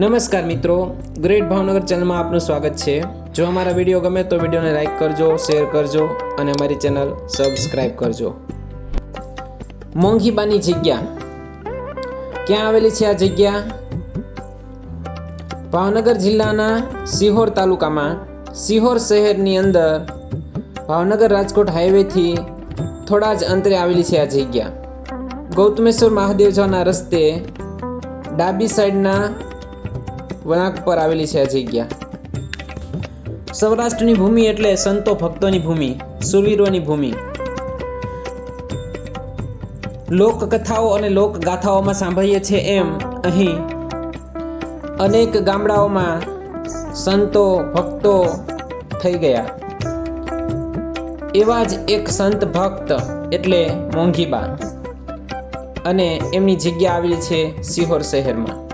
નમસ્કાર મિત્રો. ગ્રેટ ભાવનગર ચેનલમાં આપનું સ્વાગત છે. જો અમારા વીડિયો ગમે તો વિડીયોને લાઇક કરજો શેર કરજો અને અમારી ચેનલ સબસ્ક્રાઈબ કરજો. મોંઘીબાની જગ્યા. ક્યાં આવેલી છે આ જગ્યા? ભાવનગર જિલ્લાના સિહોર તાલુકામાં. સિહોર શહેરની અંદર ભાવનગર રાજકોટ હાઈવેથી થોડા જ અંતરે આવેલી છે આ જગ્યા. ગૌતમેશ્વર મહાદેવ જવાના રસ્તે ડાબી સાઈડના વળાંક પર આવેલી છે આ જગ્યા. સૌરાષ્ટ્રની ભૂમિ એટલે સંતો ભક્તોની ભૂમિ, સુરવીરોની ભૂમિ. લોકકથાઓ અને લોકગાથાઓમાં સાંભળીએ છીએ એમ અહીં અનેક ગામડાઓમાં સંતો ભક્તો થઈ ગયા. એવા જ એક સંત ભક્ત એટલે મોંઘીબા અને એમની જગ્યા આવેલી છે સિહોર શહેરમાં.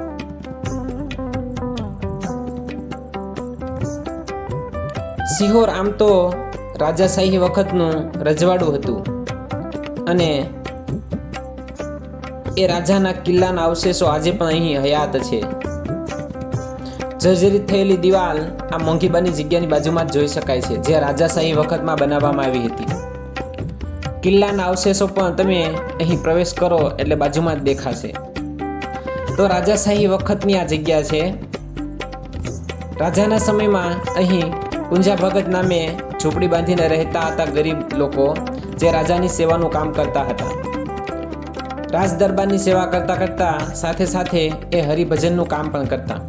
સિહોર આમ તો રાજાશાહી વખતનું રજવાડું હતું. અને એ રાજાના કિલ્લાના અવશેષો આજે પણ અહીં હયાત છે. જર્જરિત થયેલી દિવાલ આ મોંઘીબાની જગ્યાની બાજુમાં જ જોઈ શકાય છે, જે રાજાશાહી વખતમાં બનાવવામાં આવી હતી. કિલ્લાના અવશેષો પણ તમે અહીં પ્રવેશ કરો એટલે બાજુમાં જ દેખાશે. તો રાજાશાહી વખતની આ જગ્યા છે. રાજાના સમયમાં અહીં કુંજા ભગત નામે ઝૂંપડી બાંધીને રહેતા હતા ગરીબ લોકો જે રાજાની સેવાનું કામ કરતા હતા. રાજ દરબારની સેવા કરતા કરતા સાથે સાથે એ હરિભજનનું કામ પણ કરતા.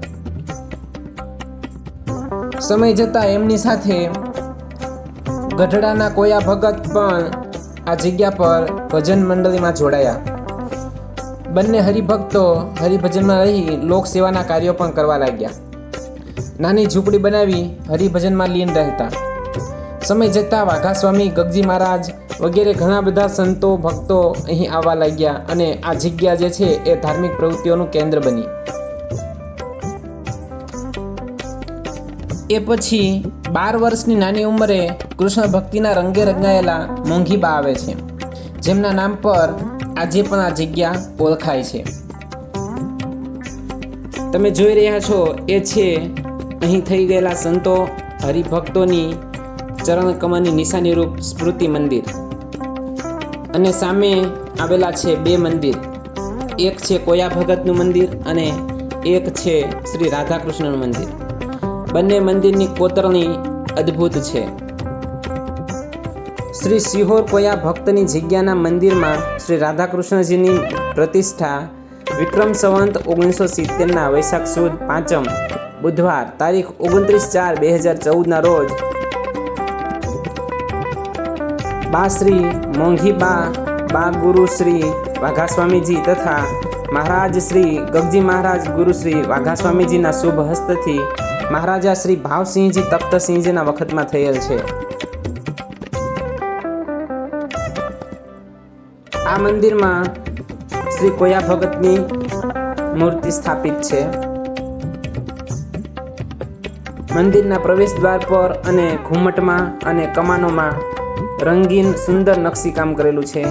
સમય જતા એમની સાથે ગઢડાના કોયા ભગત પણ આ જગ્યા પર ભજન મંડળીમાં જોડાયા. બંને હરિભક્તો હરિભજનમાં રહી લોક સેવાના કાર્યો પણ કરવા લાગ્યા. નાની ઝૂંપડી બનાવી હરિભજનમાં લીન રહેતા. સમય જતાં વાઘા સ્વામી, ગગજી મહારાજ વગેરે ઘણા બધા સંતો, ભક્તો અહીં આવવા લાગ્યા અને આ જગ્યા જે છે એ ધાર્મિક પ્રવૃત્તિઓનું કેન્દ્ર બની. એ પછી બાર વર્ષની નાની ઉંમરે કૃષ્ણ ભક્તિના રંગે રંગાયેલા મોંઘીબા આવે છે. જેમના નામ પર આજે પણ આ જગ્યા ઓળખાય છે. તમે જોઈ રહ્યા છો, એ છે અહીં થઈ ગયેલા સંતો હરિભક્તોની ચરણ કમરની નિશાની સ્મૃતિ મંદિર. અને સામે આવેલા છે બે મંદિર. એક છે કોયા ભગતનું મંદિર અને એક છે શ્રી રાધાકૃષ્ણનું મંદિર. બંને મંદિરની કોતરણી અદ્ભુત છે. શ્રી સિહોર કોયા ભક્તની જગ્યાના મંદિરમાં શ્રી રાધાકૃષ્ણજીની પ્રતિષ્ઠા વિક્રમ સંવંત ઓગણીસો સિત્તેરના વૈશાખ સુદ પાંચમ બુધવાર, તારીખ ઓગણત્રીસ ચાર બે હજાર ચૌદના રોજ. બા શ્રી મોંઘીબા બા ગુરુ શ્રી વાઘા સ્વામીજી તથા મહારાજ શ્રી ગગજી મહારાજ ગુરુ શ્રી વાઘાસ્વામીજીના શુભ હસ્તથી મહારાજા શ્રી ભાવસિંહજી તપ્તસિંહજીના વખતમાં થયેલ છે. આ મંદિરમાં શ્રી કોયા ભગતની મૂર્તિ સ્થાપિત છે. મંદિરના પ્રવેશ દ્વાર પર અને ઘુમ્મટમાં અને કમાનોમાં રંગીન સુંદર નકશીકામ કરેલું છે.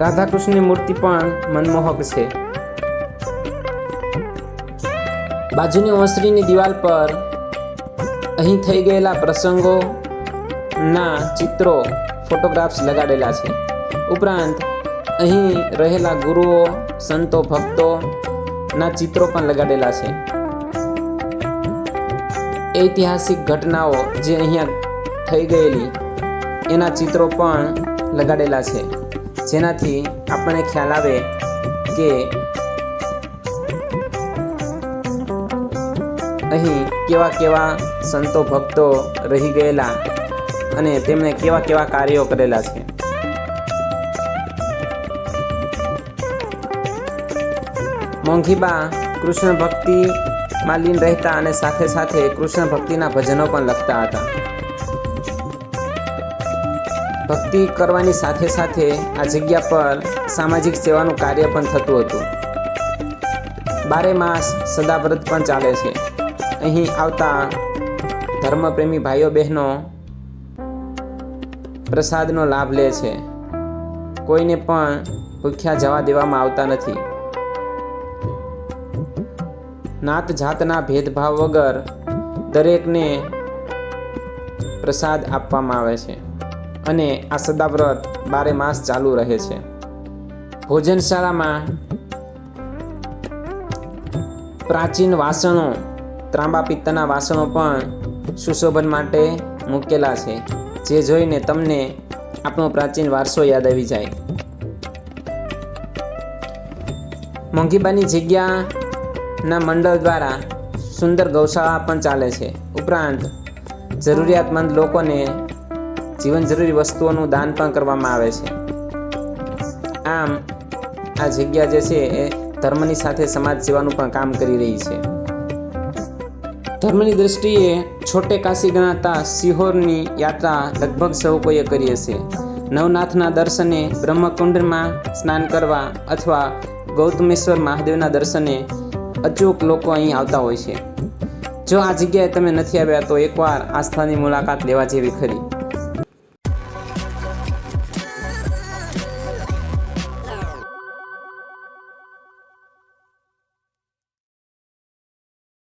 રાધાકૃષ્ણની મૂર્તિ પણ મનમોહક છે. બાજુની ઓસરીની દિવાલ પર અહીં થઈ ગયેલા પ્રસંગોના ચિત્રો ફોટોગ્રાફ્સ લગાડેલા છે. ઉપરાંત અહીં રહેલા ગુરુઓ, સંતો ભક્તો ના ચિત્રો પણ લગાડેલા છે. ઐતિહાસિક ઘટનાઓ જે અહીંયા થઈ ગયેલી, એના ચિત્રો પણ લગાડેલા છે. જેનાથી આપણને ખ્યાલ આવે કે અહીં કેવા કેવા સંતો, ભક્તો રહી ગયેલા અને તેમણે કેવા કેવા કાર્યો કરેલા છે. મોંઘીબા કૃષ્ણ ભક્તિમાં લીન રહેતા અને સાથે સાથે કૃષ્ણ ભક્તિના ભજનો પણ લખતા હતા. ભક્તિ કરવાની સાથે સાથે આ જગ્યા પર સામાજિક સેવાનું કાર્ય પણ થતું હતું. બારે માસ સદાવ્રત પણ ચાલે છે. અહીં આવતા ધર્મપ્રેમી ભાઈઓ બહેનો પ્રસાદનો લાભ લે છે. કોઈને પણ ભૂખ્યા જવા દેવામાં આવતા નથી. નાત જાતના ભેદભાવ વગર દરેકને પ્રસાદ આપવામાં આવે છે અને આ સદાવ્રત બારે માસ ચાલુ રહે છે. ભોજનશાળામાં પ્રાચીન વાસણો, ત્રાંબા પિત્તના વાસણો પણ સુશોભન માટે મૂકેલા છે, જે જોઈને તમને આપણો પ્રાચીન વારસો યાદ આવી જાય. મોંઘીબાની જગ્યાના મંડળ દ્વારા સુંદર ગૌશાળા પણ ચાલે છે. ઉપરાંત, જરૂરિયાતમંદ લોકોને જીવન જરૂરી વસ્તુઓનું દાન પણ કરવામાં આવે છે. આમ, આ જગ્યા જે છે એ ધર્મની સાથે સમાજ સેવાનું પણ કામ કરી રહી છે. ધર્મની દ્રષ્ટિએ છોટે કાશી ગણાતા સિહોરની યાત્રા લગભગ સૌ કોઈએ કરી હશે. નવનાથના દર્શને બ્રહ્મકુંડમાં સ્નાન કરવા અથવા ગૌતમેશ્વર મહાદેવના દર્શને અચૂક લોકો અહીં આવતા હોય છે. જો આ જગ્યાએ તમે નથી આવ્યા તો એકવાર આસ્થાની મુલાકાત લેવા જેવી ખરી.